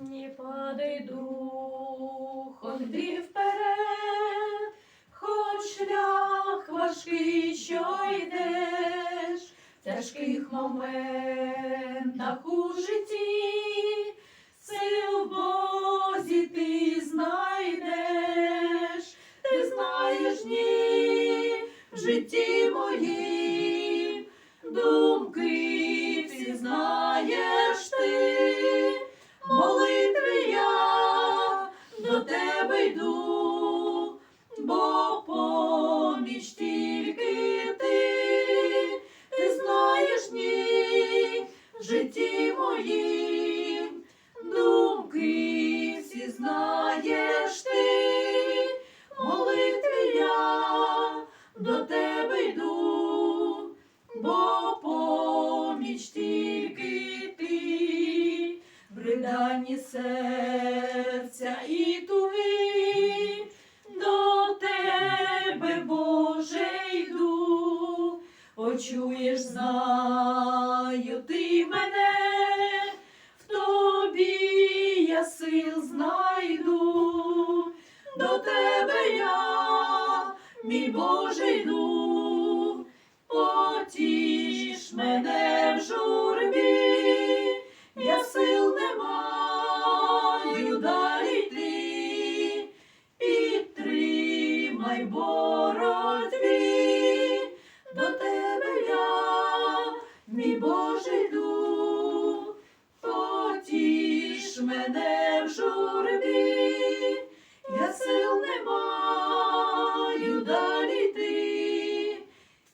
Не падай духом, йди вперед, хоч шлях важкий, що йдеш, в тяжких моментах у житті, сил Бозі ти знайдеш, ти знаєш ні в житті моїм, в риданні серця і туги, до тебе, Боже, йду, почуєш, знаю ти мене, в тобі я сил знайду, до тебе я, мій Боже, йду, потіш мене в журбі, боротьбі, до тебе я, мій Боже, йду, потіш мене в журбі, я сил не маю далі йти,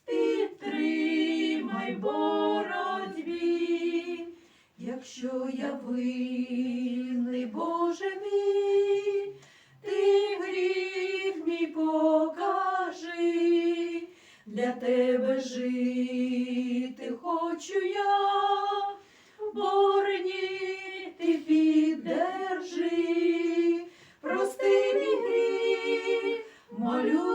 підтримай боротьбі, якщо я винний, Боже мій, Для тебе жити хочу я, борні ти піддержи, прости мій гріх, молю.